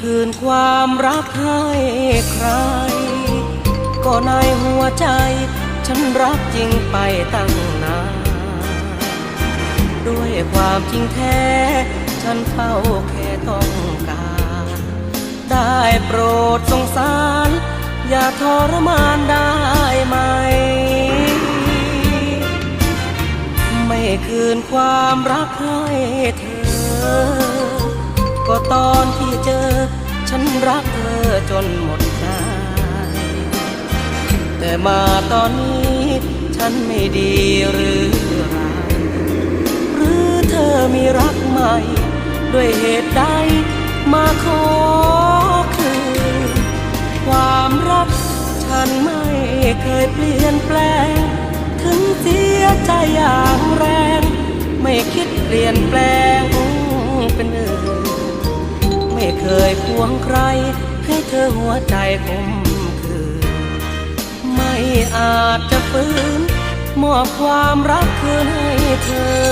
คืนความรักให้ใคร ก็ในหัวใจ ฉันรักจริงไปตั้งนานด้วยความจริงแท้ ฉันเฝ้าแค่ต้องการ ได้โปรดสงสาร อย่าทรมานได้ไหม ไม่คืนความรักให้เธอ ก็ตอนที่เจอ ฉันรักเธอจนหมดใจแต่มาตอนนี้ฉันไม่ดีหรือไรหรือเธอมีรักใหม่ ด้วยเหตุใดมาขอคืนความรักฉันไม่เคยเปลี่ยนแปลง ถึงเสียใจอย่าง เคยควงใคร ให้เธอหัวใจคมคืน ไม่อาจจะฝืนมอบความรักคืนให้เธอ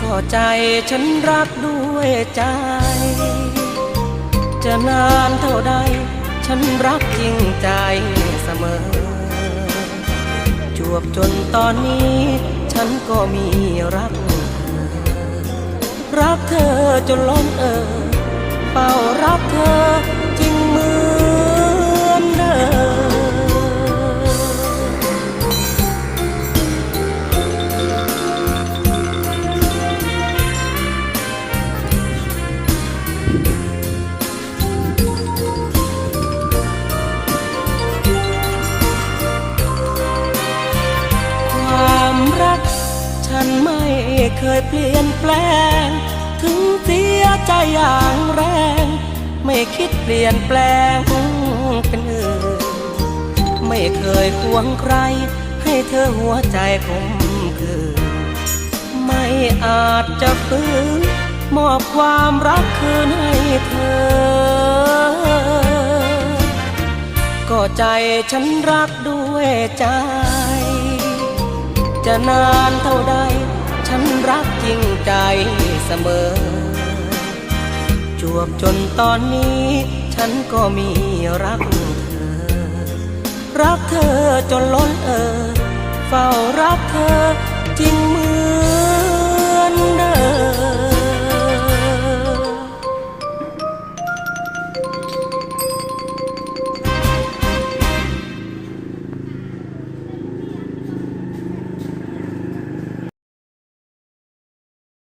ก็ใจฉันรักด้วยใจ จะนานเท่าใด ฉันรักจริงใจเสมอ จวบจนตอนนี้ ฉันก็มีรัก เธอจนล้นเออเฝ้ารักเธอจริงเหมือนเดิมความรักฉันไม่เคยเปลี่ยนแปลง ถึงเสียใจอย่างแรง ไม่คิดเปลี่ยนแปลงเป็นอื่น ไม่เคยควงใคร ให้เธอหัวใจคมคืนไม่อาจจะฝืนมอบความรักคืนให้เธอ ก็ใจฉันรักด้วยใจ จะนานเท่าใด ฉันรักจริงใจเสมอ จวบจนตอนนี้ ฉันก็มีรักเธอ รักเธอจนล้นเออ เฝ้ารักเธอจริงมื